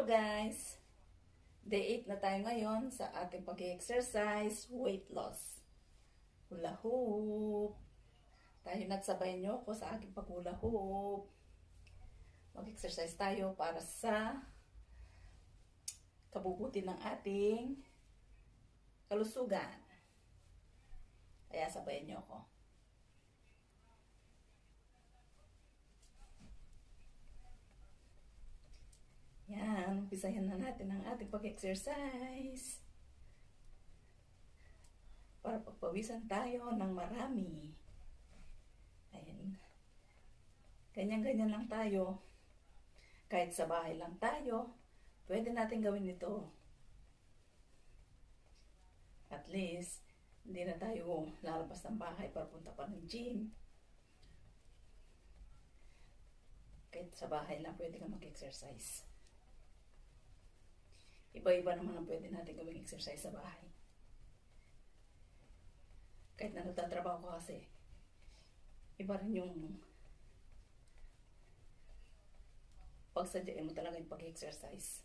Hello guys! Day 8 na tayo ngayon sa ating pag-exercise weight loss. Hula hoop. Tayo nagsabay nyo ko sa aking paghula hoop. Mag-exercise tayo para sa kabubuti ng ating kalusugan. Kaya sabayan nyo ako. Yan, umpisahan na natin ang ating pag-exercise. Para pagpawisan tayo ng marami. Ayan. Ganyan-ganyan lang tayo. Kahit sa bahay lang tayo, pwede natin gawin ito. At least, hindi na tayo lalabas ng bahay para punta pa ng gym. Kahit sa bahay lang, pwede ka mag-exercise. Iba-iba naman ang pwede natin gawing exercise sa bahay. Kahit na nagtatrabaho ka kasi, iba rin yung pagsadyain mo talaga yung pag-exercise.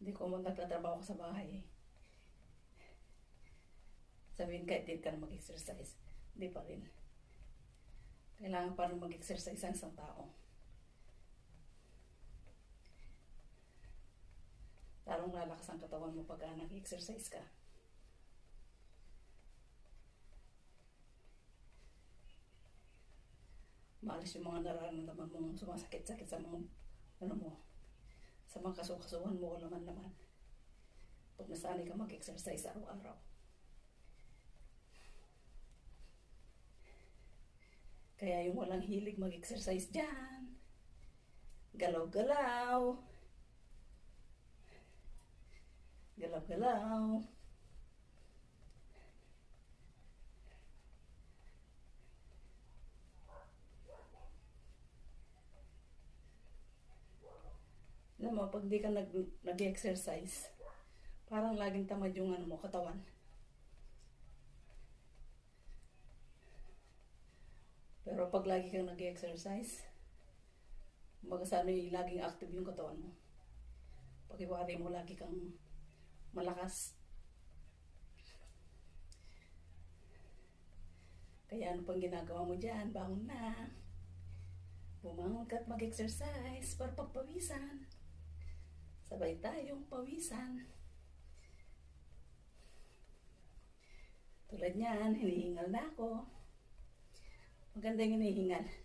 Hindi ko mo nagtatrabaho ka sa bahay. Sabihin kahit di ka na mag-exercise, hindi pa rin. Kailangan pa mag-exercise ang isang tao. Lalong lalakas ang katawan mo pagka nag-exercise ka. Maalis yung mga nararamdaman mong sumasakit-sakit sa mga, ano mo, sa mga kasukasuhan mo o laman-laman. Pag nasanay ka mag-exercise araw-araw. Kaya yung walang hilig mag-exercise dyan, galaw-galaw, Galaw-galaw. Alam mo, pag di ka nag, nag-exercise, parang laging tamad yung ano mo, katawan. Pero pag lagi kang nag-exercise, kumbaga sa ano yung laging active yung katawan mo. Pag iwari mo, lagi kang malakas. Kaya ano pang ginagawa mo dyan? Bangon na. Bumangon ka at mag-exercise para pagpawisan. Sabay tayong pawisan. Tulad niyan, hinihingal na ako. Maganda yung hinihingal.